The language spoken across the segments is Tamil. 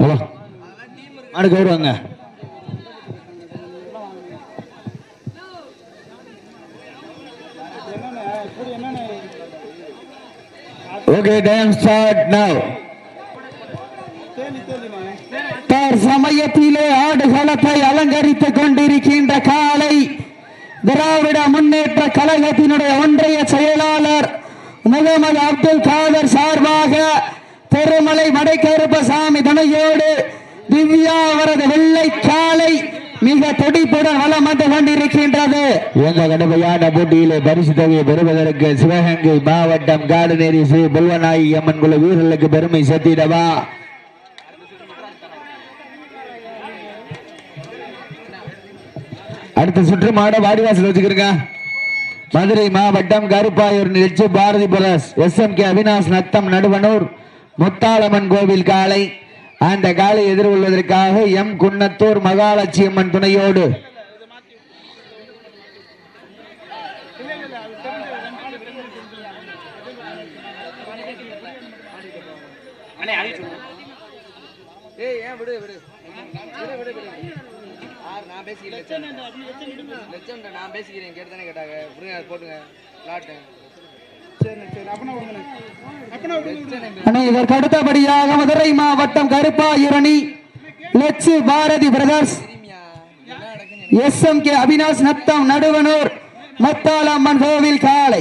ஹலோ அடுக்கு வருவாங்க ஓகே டைம் ஸ்டார்ட் நவ் சமயத்திலே ஆடுகளத்தை அலங்கரித்துக் கொண்டிருக்கின்ற காலை திராவிட முன்னேற்ற கழகத்தினுடைய ஒன்றிய செயலாளர் முகமது அப்துல் காதர் சார்பாக திருமலை மடைக்கருப்பசாமி துணையோடு திவ்யா அவரது வெள்ளை காலை மிக துடிப்புடன் வலம் வந்து கொண்டிருக்கின்றது. இந்த கடுமையான போட்டியிலே பரிசு தொகையை பெறுவதற்கு சிவகங்கை மாவட்டம் காடுநேரி ஸ்ரீ புல்வநாயகி அம்மன் குழு வீரர்களுக்கு பெருமை சேர்த்திடவா அடுத்த சுற்று மாட வாடிவாசல் வச்சுக்கிறங்க மதுரை மாவட்டம் கருப்பாயூர் நிகழ்ச்சி Bharathi brothers S M K Avinash Natham Naduvanur Muthalamman கோவில் காலை அந்த காலை எதிர்கொள்வதற்காக எம். குன்னத்தூர் மகாலட்சி அம்மன் துணையோடு நான் பேசிக்கிறேன். லட்சம் நான் பேசிக்கிறேன். கேட்டு தானே கேட்டாங்க போட்டுங்க. இதற்கு அடுத்தபடியாக மதுரை மாவட்டம் Karuppayurani Latchu Bharathi brothers S M K Avinash Natham Naduvanur Muthalamman கோவில் காளை.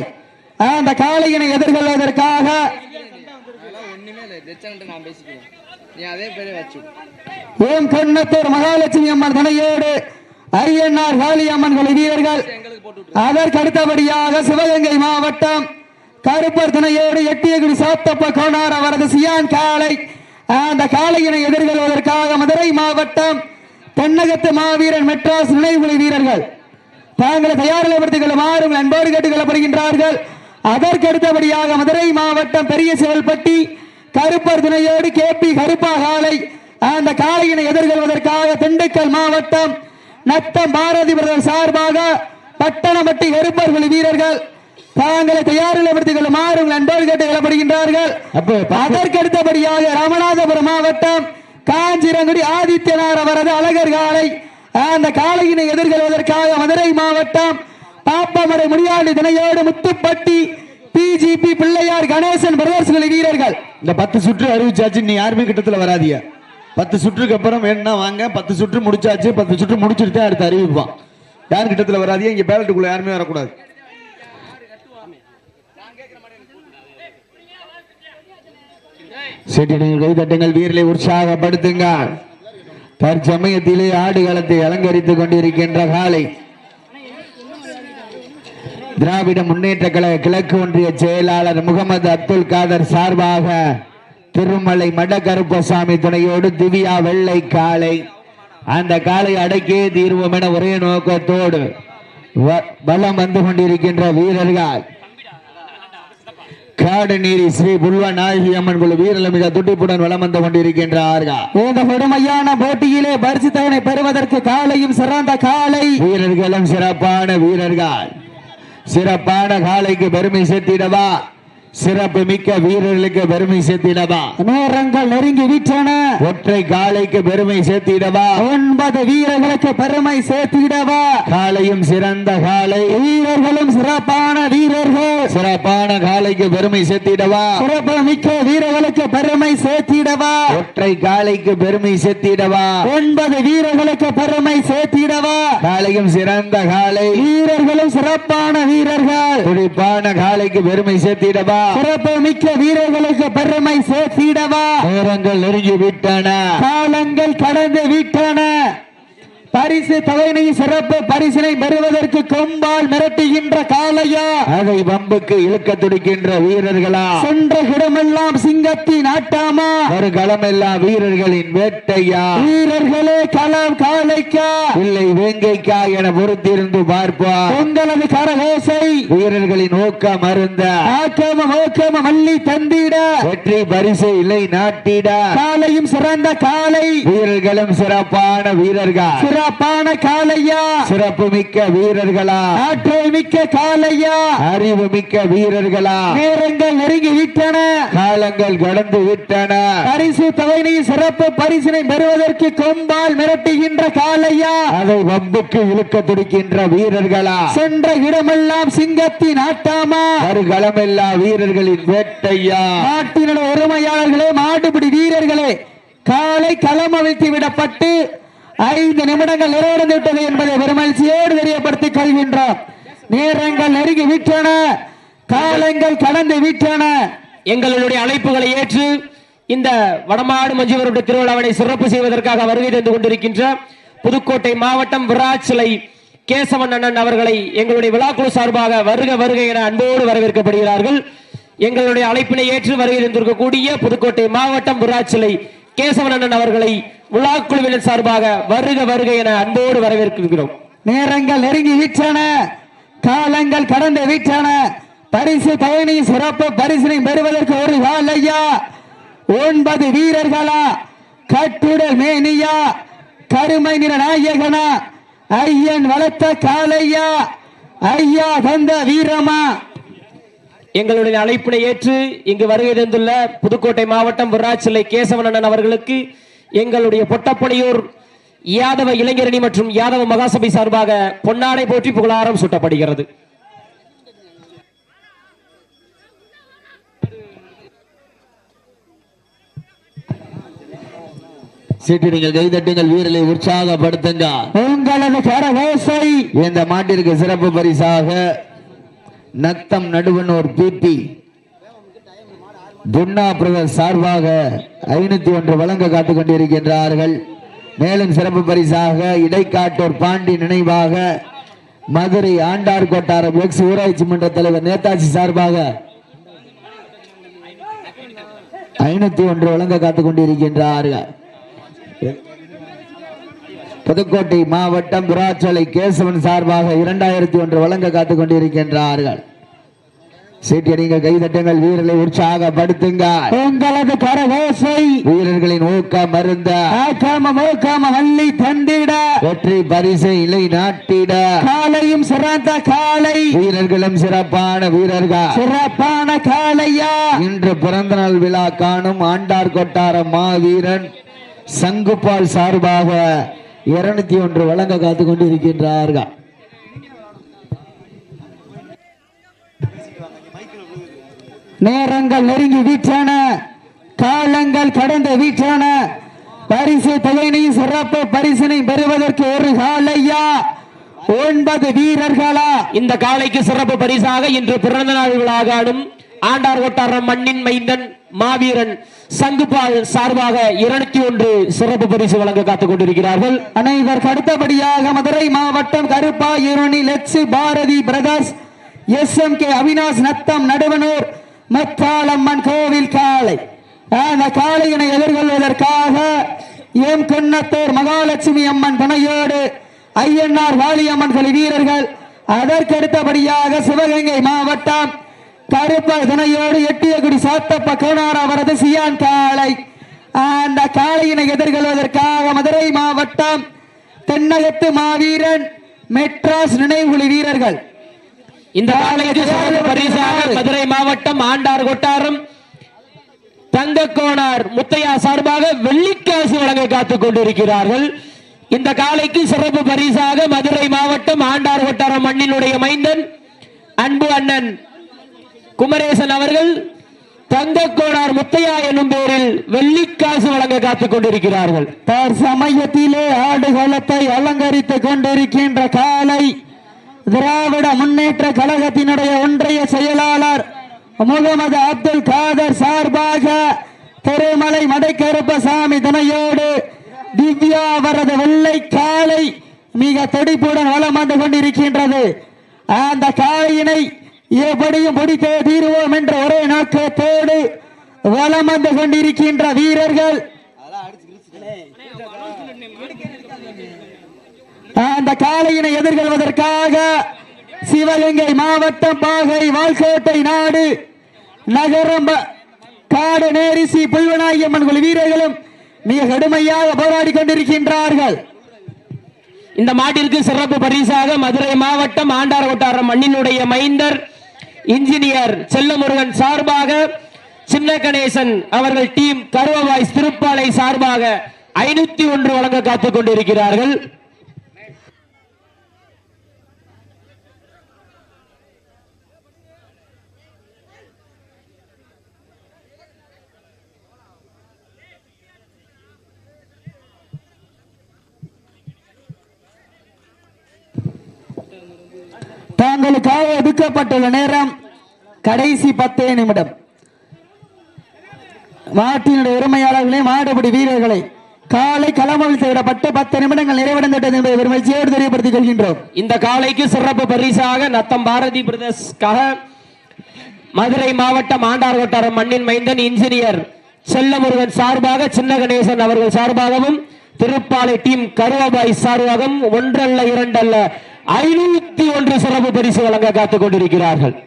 அந்த காளையினை எதிர்கொள்வதற்காக ஏம் கண்ணத்தூர் மகாலட்சுமி அம்மன் துணையோடு அரியன்னார் காளியம்மன் வீரர்கள். எங்களுக்கு அதற்கு அடுத்தபடியாக சிவகங்கை மாவட்டம் கருப்பர்துனையோடு எட்டியகுடி சாத்தப்ப கோனார் அவரது சியான் காளை. அந்த காளையினை எதிர்கொள்வதற்காக மதுரை மாவட்டம் தென்னகத்து மாவீரன் மெட்ராஸ் நினைவுகளை வீரர்கள். தாங்களை தயாரிப்படுத்திக் கொள்ளுமாறு அன்போடு கேட்டுக் கொள்ளப்படுகின்றார்கள். அதற்கு அடுத்தபடியாக மதுரை மாவட்டம் பெரிய சிவல்பட்டி கருப்பர் துணையோடு கே பி கருப்பா காளை. அந்த காளையினை எதிர்கொள்வதற்காக திண்டுக்கல் மாவட்டம் நத்தம் பாரதி பிரதர் சார்பாக பட்டணமட்டி கருப்பர் வீரர்கள் தாங்களை தயாரிப்படுத்திக் கொள்ளுமாறு அன்போடு கேட்டுக் கொள்ளப்படுகின்றார்கள் அப்போ அதற்கு அடுத்தபடியாக ராமநாதபுரம் மாவட்டம் காஞ்சிரங்குடி ஆதித்யநாத் அவரது அழகர் காலை அந்த காளையினை எதிர்கொள்வதற்காக மதுரை மாவட்டம் பாப்பமடை முடியாண்டி தினையோடு முத்துப்பட்டி பிஜிபி பிள்ளையார் கணேசன் பிரதர்ஸ் குழு வீரர்கள் இந்த பத்து சுற்று அறிவிச்சாச்சு நீ யாருமே கிட்டத்துல வராதியா பத்து சுற்றுக்கு அப்புறம் வேணும்னா வாங்க பத்து சுற்று முடிச்சாச்சு பத்து சுற்று முடிச்சுட்டு தான் அடுத்து அறிவிப்பான். யார் கிட்டத்துல வராதியா இங்க பேலட்டுக்குள்ள யாருமே வரக்கூடாது. செட்டிடுங்கள் கைதட்டுங்கள் வீரலை உற்சாகப்படுத்துங்கள் தற்சமயத்திலே ஆடுகளத்தை அலங்கரித்துக் கொண்டிருக்கின்ற காலை. திராவிட முன்னேற்ற கழக கிழக்கு ஒன்றிய செயலாளர் முகமது அப்துல் காதர் சார்பாக திருமலை மடக்கருப்பசாமி துணையோடு திவ்யா வெள்ளை காளை அந்த காலை அடக்கியே தீர்வோம் என ஒரே நோக்கத்தோடு பலம் வலம் வந்து கொண்டிருக்கின்ற வீரர்கள். காடுநீரி ஸ்ரீ புல்வ நாயகி அம்மன் குழு வீரர்கள் மிக துடிப்புடன் வலம் வந்து கொண்டிருக்கின்றார்கள். இந்த கொடுமையான போட்டியிலே பரிசு தவணை பெறுவதற்கு காலையும் சிறந்த காலை. வீரர்களும் சிறப்பான வீரர்கள். சிறப்பான காலைக்கு பெருமை சேர்த்திடவா? சிறப்பு மிக்க வீரர்களுக்கு பெருமை சேர்த்திடவா? நேரங்கள் நெருங்கி விட்டன. ஒற்றை காலைக்கு பெருமை சேர்த்திடவா? ஒன்பது வீரர்களுக்கு பெருமை சேர்த்திடவா? காலையும் சிறந்த காலை வீரர்களும் சிறப்பான வீரர்கள். சிறப்பான காலைக்கு பெருமை சேர்த்திடவா? சிறப்பு மிக்க வீரர்களுக்கு பெருமை சேர்த்திடவா? ஒற்றை காலைக்கு பெருமை சேர்த்திடவா? ஒன்பது வீரர்களுக்கு பெருமை சேர்த்திடவா? காலையும் சிறந்த காலை வீரர்களும் சிறப்பான வீரர்கள். துடிப்பான காலைக்கு பெருமை சேர்த்திடவா? சிறப்பு மிக்க வீரர்களுக்கு பெருமை சேர்த்திடவா? நேரங்கள் நெருங்கி விட்டன காலங்கள் கடந்து விட்டன. பரிசு தொகையினை சிறப்பு பரிசினை பெறுவதற்கு கொம்பால் மிரட்டுகின்ற காளையா? அதை வம்புக்கு இழுக்க துடிக்கின்ற வீரர்களா? சென்ற இடமெல்லாம் சிங்கத்தின் ஆட்டாமா? ஒரு களமெல்லாம் வீரர்களின் வேட்டையா? வீரர்களே களம் காளைக்கா? இல்லை வேங்கைக்கா என பொறுத்திருந்து பார்ப்போம் உங்களது கரகோசை. வீரர்களின் ஊக்கம் அருந்த. ஆக்கம ஓக்கம மல்லி தந்திட. வெற்றி பரிசு இல்லை நாட்டிட. காலையும் சிறந்த காலை வீரர்களும் சிறப்பான வீரர்கள். சிறப்பான காலையா சிறப்பு மிக்க வீரர்களா. ஆற்றல் மிக்க காலையா அறிவு மிக்க வீரர்களா. நேரங்கள் நெருங்கி விட்டன காலங்கள் கடந்து விட்டன பரிசு தொகையை சிறப்பு பரிசினை பெறுவதற்கு கொம்பால் மிரட்டுகின்ற காலையா அதை வம்புக்கு இழுக்க துடிக்கின்ற வீரர்களா. சென்ற இடமெல்லாம் சிங்கத்தின் ஆட்டாமா. வருகளமெல்லா வீரர்களின் வேட்டையா. நாட்டினுடைய உரிமையாளர்களே மாடுபிடி வீரர்களே காலை களம் அவிழ்த்து விடப்பட்டு ஐந்து நிமிடங்கள் நிறைவடைந்து விட்டது என்பதை பெருமகிழ்ச்சியோடு தெரியப்படுத்திக் கொள்கின்றோம். நேரங்கள் நெருங்கி விட்டன. காலங்கள் கடந்து விட்டன. எங்களுடைய அழைப்புகளை ஏற்று இந்த வடமாடு மஞ்சுவருடைய திருவிழாவினை சிறப்பு செய்வதற்காக வருகை தந்து கொண்டிருக்கின்ற புதுக்கோட்டை மாவட்டம் விராச்சிலை கேசவன் அண்ணன் அவர்களை எங்களுடைய விழாக்குழு சார்பாக வருக வருக என அன்போடு வரவேற்கப்படுகிறார்கள். எங்களுடைய அழைப்பினை ஏற்று வருகை தந்திருக்கக்கூடிய புதுக்கோட்டை மாவட்டம் விராச்சிலை கேசவன் அண்ணன் அவர்களை விழாக்குழுவினர் சார்பாக வருக வருக என அன்போடு வரவேற்கிறோம் நேரங்கள் நெருங்கி விட்டன காலங்கள் கடந்து விட்டன பரிசு பயணி சிறப்பு பரிசினை பெறுவதற்கு ஒரு கால் ஐயா ஒன்பது வீரர்களா? கட்டுடல் மேனியா? கருமை நிற நாயகனா? ஐயன் வளர்த்த காலையா ஐயா தந்த வீரமா? எங்களுடைய அழைப்பினை ஏற்று இங்கு வருகை தந்துள்ள புதுக்கோட்டை மாவட்டம் விராச்சிலை கேசவன் அண்ணன் அவர்களுக்கு எங்களுடைய பொட்டப்பனையூர் யாதவ இளைஞரணி மற்றும் யாதவ மகாசபை சார்பாக பொன்னாடை போற்றி புகழாரம் சூட்டப்படுகிறது. சீட்டு நீங்கள் கைதட்டுங்கள் வீரரை உற்சாகப்படுத்துங்க உங்களது கரவேசை இந்த மாட்டிற்கு சிறப்பு பரிசாக நத்தம் நடுவனூர் பிபி துன்னா பிரதர் சார்பாக ஐநூத்தி ஒன்று வழங்க காத்துக் கொண்டிருக்கின்றார்கள். மேலும் சிறப்பு பரிசாக இடைக்காட்டோர் பாண்டி நினைவாக மதுரை ஆண்டார் கொட்டாரம் எக்ஸ் ஊராட்சி மன்ற தலைவர் நேதாஜி சார்பாக ஐநூத்தி ஒன்று வழங்க காத்துக் கொண்டிருக்கின்றார்கள். புதுக்கோட்டை மாவட்டம் விராச்சலை கேசவன் சார்பாக இரண்டாயிரத்தி ஒன்று வழங்க காத்துக் கொண்டிருக்கின்றார்கள். சீட்டியடிங்க கைதட்டுங்கள் வீரர்களை உற்சாகப்படுத்துங்க. உங்களது கரவேசை வீரர்களின் ஊக்கம் மருந்த மோக்காம வள்ளி தந்திட. வெற்றி பரிசை இலை நாட்டிட. காலையும் சிறந்த காலை. வீரர்களும் சிறப்பான வீரர்கள். சிறப்பான காலையா இன்று பிறந்த நாள் விழா காணும் ஆண்டார் கொட்டாரம் மாவீரன் சங்குபால் சார்பாக இருநூத்தி ஒன்று வழங்க காத்துக் கொண்டிருக்கின்றார்கள். நேரங்கள் நெருங்கி விட்டன காலங்கள் கடந்து விட்டன பரிசு தொகையினை சிறப்பு பரிசினை பெறுவதற்கு ஒரு காலையா? ஒன்பது வீரர்களா? இந்த காலைக்கு சிறப்பு பரிசாக இன்று பிறந்த நாள் விழா காணும் ஆண்டார் கொட்டாரம் மண்ணின் மைந்தன் மாவீரன் சங்குபால் சார்பாக இருநூத்தி ஒன்று சிறப்பு பரிசு வழங்க காத்துக் கொண்டிருக்கிறார்கள். அனைவருக்கு அடுத்தபடியாக மதுரை மாவட்டம் Karuppayurani Latchu Bharathi brothers S M K Avinash Natham Naduvanur Mathalamman கோவில் காளை. அந்த காளையினை எதிர்கொள்வதற்காக எம் குன்னத்தூர் மகாலட்சுமி அம்மன் துணையோடு ஐயன்னார் வாலியம்மன் வீரர்கள் அதற்கடுத்தபடியாக சிவகங்கை மாவட்டம் கருப்ப துணையோடு எட்டியகுடி சாத்தப்ப கோனார் அவரது சியான் காளை. அந்த காளையினை எதிர்கொள்வதற்காக மதுரை மாவட்டம் தென்னகத்து மாவீரன் மெட்ராஸ் நினைவுகுழி வீரர்கள். இந்த காலைக்கு பரிசாக மதுரை மாவட்டம் ஆண்டார் கொட்டாரம். தங்கக்கோணார் முத்தையா சார்பாக வெள்ளிக்காசு வழங்க காத்துக் கொண்டிருக்கிறார்கள். இந்த காலைக்கு சிறப்பு பரிசாக மதுரை மாவட்டம் ஆண்டார் கொட்டாரம் மண்ணினுடைய மைந்தன் அன்பு அண்ணன் குமரேசன் அவர்கள் தங்கக்கோணார் முத்தையா என்னும் பேரில் வெள்ளிக்காசு வழங்க காத்துக் கொண்டிருக்கிறார்கள். தற்சமயத்திலே ஆடுகளத்தை அலங்கரித்துக் கொண்டிருக்கின்ற காலை திராவிட முன்னேற்ற கழகத்தினுடைய ஒன்றிய செயலாளர் முகமது அப்துல் காதர் சார்பாக திருமலை மடைக்கருப்பசாமி துணையோடு திவ்யா அவரது வெள்ளை காலை மிக துடிப்புடன் வலம் வந்து கொண்டிருக்கின்றது. அந்த காலையினை எப்படியும் பிடித்தே தீருவோம் என்ற ஒரே நோக்கத்தோடு வலம் வந்து கொண்டிருக்கின்ற வீரர்கள் அந்த காளையினை எதிர்கொள்வதற்காக சிவகங்கை மாவட்டம் பாகை வால்கோட்டை நாடு நகரம் காடு நேரிசி புல்வனாயம்மன் குழு வீரர்களும் மிக கடுமையாக போராடி கொண்டிருக்கின்றார்கள். இந்த மாட்டிற்கு சிறப்பு பரிசாக மதுரை மாவட்டம் ஆண்டார் வட்டாரம் மண்ணினுடைய மைந்தர் இன்ஜினியர் செல்லமுருகன் சார்பாக சின்ன கணேசன் அவர்கள் டீம் கருவவாய் திருப்பாலை சார்பாக ஐநூத்தி ஒன்று வழங்க காத்துக் கொண்டிருக்கிறார்கள். தாங்களுக்காக ஒதுக்கப்பட்டுள்ள நேரம் கடைசி பத்தே நிமிடம். மாட்டினுடைய உரிமையாளர்களே மாடுபடி வீரர்களை காலை களமொழி செய்யப்பட்டு பத்து நிமிடங்கள் நிறைவடைந்துவிட்டது என்பதை பெருமகிழ்ச்சியோடு தெரியப்படுத்திக் கொள்கின்றோம். இந்த காலைக்கு சிறப்பு பரிசாக நத்தம் பாரதி பிரதர்ஸ்க்காக மதுரை மாவட்டம் ஆண்டார் வட்டாரம் மண்ணின் மைந்தன் இன்ஜினியர் செல்லமுருகன் சார்பாக சின்ன கணேசன் அவர்கள் சார்பாகவும் திருப்பாலை டீம் கருவாபாய் சார்பாகவும் ஒன்றல்ல இரண்டல்ல ஐநூத்தி ஒன்று சிறப்பு பரிசு வழங்க காத்துக் கொண்டிருக்கிறார்கள்.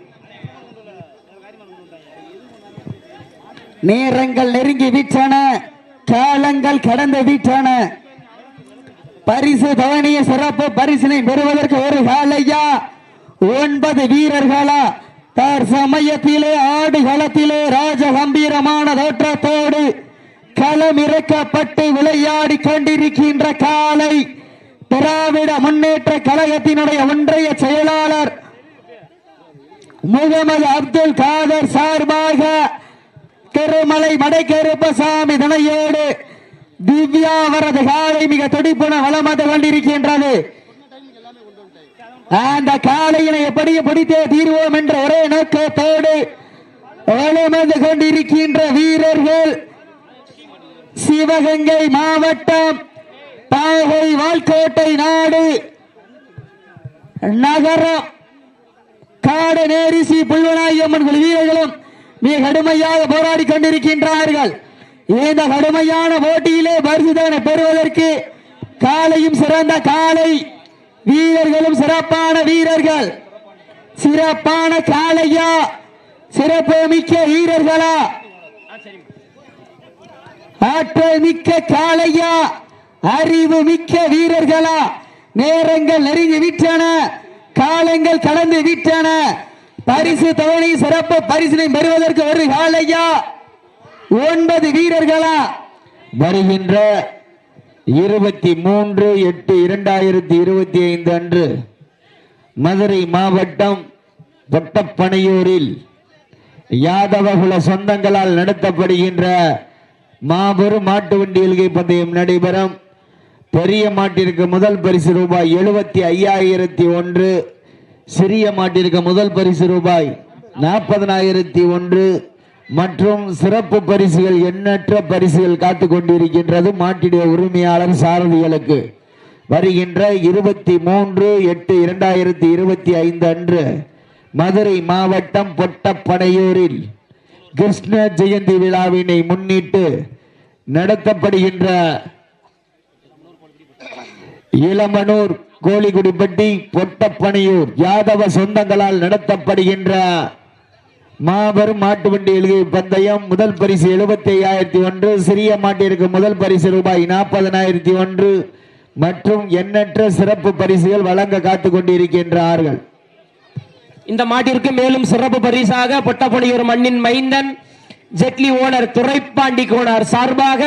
நேரங்கள் நெருங்கி விட்டன காலங்கள் கடந்து விட்டன பரிசு தவணைய சிறப்பு பரிசினை பெறுவதற்கு ஒரு காலையா? ஒன்பது வீரர்களா? தார் சமயத்திலே ஆடு களத்திலே ராஜ கம்பீரமான தோற்றத்தோடு களம் இறக்கப்பட்டு விளையாடி கொண்டிருக்கின்ற காலை. திராவிட முன்னேற்ற கழகத்தினுடைய ஒன்றிய செயலாளர் முகமது அப்துல் காதர் சார்பாக திருமலை மடைக்கருப்பசாமி துணையோடு திவ்யா அவரது காலை மிக துடிப்புன வளம் வந்து கொண்டிருக்கின்றது. அந்த காலையினை எப்படியும் பிடித்தே தீர்வோம் என்ற ஒரே நோக்கத்தோடு வளமந்து கொண்டிருக்கின்ற வீரர்கள் சிவகங்கை மாவட்டம் பாகை வால்கோட்டை நாடு. நகரம். காடு நேரிசி புல்வனாயம்மன் குழு வீரர்களும் மிக கடுமையாக போராடி கொண்டிருக்கின்றார்கள். இந்த கடுமையான போட்டியிலே பரிசுதனை பெறுவதற்கு காலையும் சிறந்த காலை. வீரர்களும் சிறப்பான வீரர்கள். சிறப்பான காலையா சிறப்பு மிக்க வீரர்களா? ஆற்றல் மிக்க காலையா அறிவு மிக்க வீரர்களா? நேரங்கள் நெருங்கி விட்டன. காலங்கள் கடந்து விட்டன. பரிசு தவணை சிறப்பு பரிசினை பெறுவதற்கு ஒரு ஒன்பது வீரர்களா? வருகின்ற இருபத்தி மூன்று எட்டு இரண்டாயிரத்தி இருபத்தி ஐந்து அன்று மதுரை மாவட்டம் தொட்டப்பனையூரில் யாதவகுல சொந்தங்களால் நடத்தப்படுகின்ற மாபெரும் மாட்டு வண்டி எல்கை பந்தயம் நடைபெறும். பெரிய மாட்டிற்கு முதல் பரிசு ரூபாய் எழுபத்தி ஐயாயிரத்தி ஒன்று. சிறிய மாட்டிற்கு முதல் பரிசு ரூபாய் நாற்பதனாயிரத்தி ஒன்று. மற்றும் சிறப்பு பரிசுகள் எண்ணற்ற பரிசுகள் காத்து கொண்டிருக்கின்றது மாட்டிடைய உரிமையாளர் சாரதிகளுக்கு. வருகின்ற இருபத்தி மூன்று எட்டு இரண்டாயிரத்தி இருபத்தி ஐந்து அன்று மதுரை மாவட்டம் பொட்டப்படையூரில் கிருஷ்ண ஜெயந்தி விழாவினை முன்னிட்டு நடத்தப்படுகின்ற இளமனூர் கோழிகுடிப்பட்டி பொட்டப்பனையூர் யாதவ சொந்தங்களால் நடத்தப்படுகின்ற மாபெரும் மாட்டு வண்டி எழுதிய பந்தயம் முதல் பரிசு எழுபத்தி ஐயாயிரத்தி ஒன்று சிறிய மாட்டிற்கு முதல் பரிசு ரூபாய் நாற்பதனாயிரத்தி ஒன்று மற்றும் எண்ணற்ற சிறப்பு பரிசுகள் வழங்க காத்துக் கொண்டிருக்கின்றார்கள். இந்த மாட்டிற்கு மேலும் சிறப்பு பரிசாக பொட்டப்பணியூர் மண்ணின் மைந்தன் ஜெட்லி ஓனர் துரைப்பாண்டி கோனார் சார்பாக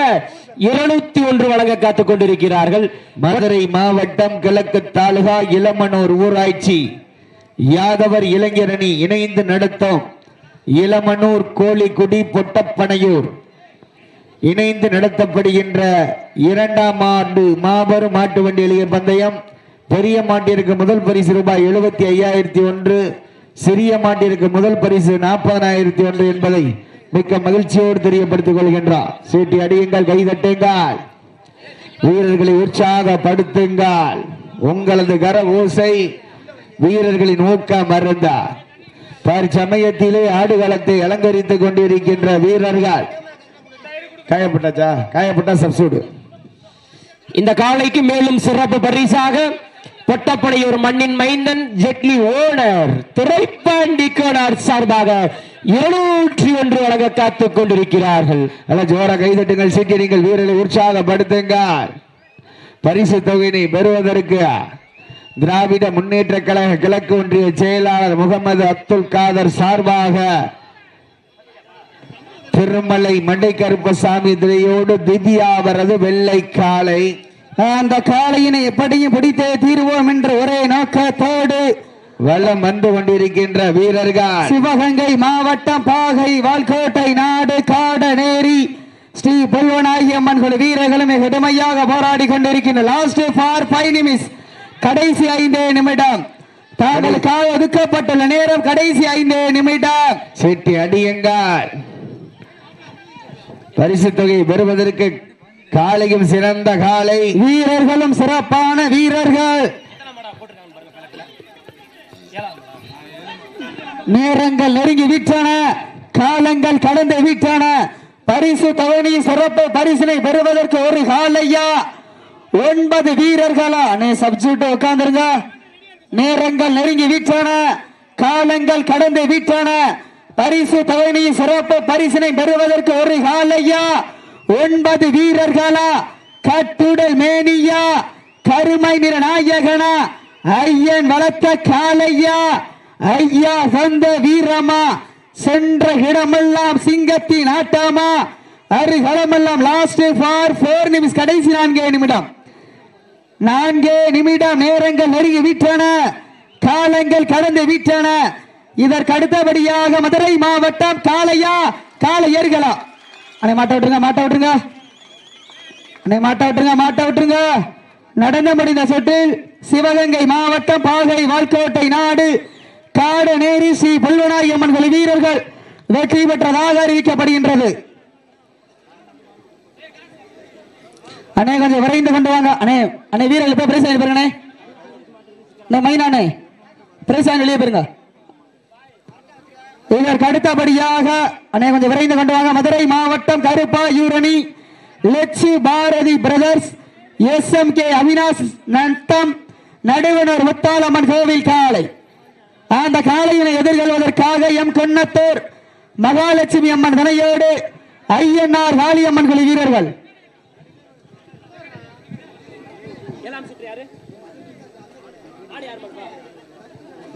இருநூத்தி ஒன்று வழங்க காத்துக் கொண்டிருக்கிறார்கள். மதுரை மாவட்டம் கிழக்கு தாலுகா இளமனூர் ஊராட்சி. யாதவர் இளைஞரணி இணைந்து நடத்தும் இளமனூர் கோழிக்குடி பொட்டப்பனையூர். இணைந்து நடத்தப்படுகின்ற இரண்டாம் ஆண்டு மாபெரும் மாட்டு வண்டி எளிய பந்தயம். பெரிய மாட்டிற்கு முதல் பரிசு ரூபாய் எழுபத்தி ஐயாயிரத்தி ஒன்று சிறிய மாட்டிற்கு முதல் பரிசு நாற்பதனாயிரத்தி ஒன்று என்பதை மிக்க மகிழ்ச்சியோடு தெரியப்படுத்திக் கொள்கின்றார் சீட்டி அடியுங்கள் கை தட்டுங்கள். வீரர்களை உற்சாகப்படுத்துங்கள். உங்களது கர ஓசை வீரர்களின் ஊக்க மருந்தா தற்சமயத்திலே ஆடுகளத்தை அலங்கரித்துக் கொண்டிருக்கின்ற வீரர்கள். காயப்பட்டாச்சா? காயப்பட்டா சப்சூடு. இந்த காலைக்கு மேலும் சிறப்பு பரிசாக பொட்டப்படையூர் மண்ணின் மைந்தன் ஜெட்லி ஓனர் திரைப்பாண்டி கோனார் சார்பாக இருநூற்றி ஒன்று வழங்க காத்துக் கொண்டிருக்கிறார்கள். அல்ல ஜோர கைதட்டுங்கள் சீட்டி நீங்கள் வீரரை உற்சாகப்படுத்துங்க பரிசு தொகையினை பெறுவதற்கு திராவிட முன்னேற்ற கழக கிழக்கு ஒன்றிய செயலாளர் முகமது அப்துல் காதர் சார்பாக திருமலை மண்டை கருப்பசாமி திரையோடு திவ்யா அவரது வெள்ளை காலை அந்த காளையினை எப்படியும் பிடித்தே தீருவோம் என்ற ஒரே நோக்கத்தோடு வலம் வந்து கொண்டிருக்கின்ற வீரர்கள். சிவகங்கை மாவட்டம் பாகை வால்கோட்டை நாடு காடநேரி. ஸ்ரீ பொல்வனாகி அம்மன் குழு வீரர்களும் கடுமையாக போராடி கொண்டிருக்கின்ற லாஸ்ட் ஃபார் ஃபைவ் நிமிஷ் கடைசி ஐந்தே நிமிடம். தாங்களுக்காக ஒதுக்கப்பட்டுள்ள நேரம் கடைசி ஐந்தே நிமிடம். சீட்டி அடியுங்கள். பரிசு தொகை பெறுவதற்கு காளையும் சிறந்த காலை வீரர்களும் சிறப்பான வீரர்கள். நேரங்கள் நெருங்கி விட்டன காலங்கள் கடந்து விட்டன பரிசு தவணி சிறப்பு பரிசினை பெறுவதற்கு ஒரு காலையா ஒன்பது வீரர்களா? சப்ஜெக்ட் உட்கார்ந்துருங்க. நேரங்கள் நெருங்கி விட்டன காலங்கள் கடந்து விட்டன பரிசு தவணி சிறப்பு பரிசினை பெறுவதற்கு ஒரு காலையா ஒன்பது வீரர்களா? கட்டுடல் மேனியா? கருமை நிற நாயகனா? ஐயன் வளர்த்த காலையா ஐயா சொந்த வீரமா? சென்ற இடமெல்லாம் சிங்கத்தின் ஆட்டமா? அருகலமெல்லாம் லாஸ்ட் ஃபார் ஃபோர் நிமிஷம் கடைசி நான்கே நிமிடம். நான்கே நிமிடம் நேரங்கள் நெருங்கி விட்டன. காலங்கள் கடந்து விட்டன. இதற்கு அடுத்தபடியாக மதுரை மாவட்டம் காளையா? காலையர்களா அண்ணே மாட்ட விட்டுருங்க மாட்ட விட்டுருங்க. அண்ணே மாட்ட விட்டுருங்க மாட்ட விட்டுருங்க. நடந்து முடிந்த சுற்றில் சிவகங்கை மாவட்டம் பாகை வால்கோட்டை நாடு காடு நேரி ஸ்ரீ புல்வனாய் அம்மன் வீரர்கள் வெற்றி பெற்றதாக அறிவிக்கப்படுகின்றது. அண்ணே கொஞ்சம் விரைந்து கொண்டு வாங்க. அண்ணே அண்ணே வீரர்கள் போய் பிரைஸ் வாங்கி மைனாண்ணே இந்த பிரைஸ் வெளியே போயிருங்க இதற்கு அடுத்தபடியாக அண்ணே கொஞ்சம் விரைந்து கொண்டு வாங்க. மதுரை மாவட்டம் Karuppayurani Latchi Bharathi brothers S M K Avinash Natham Naduvanar Muthalamman கோவில் காளை. அந்த காளையினை எதிர்கொள்வதற்காக எம் கொன்னத்தூர் மகாலட்சுமி அம்மன் துணையோடு ஐயன்னார் காளியம்மன் குழு வீரர்கள்.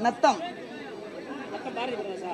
நத்தம். பாரதி பிரகாஷா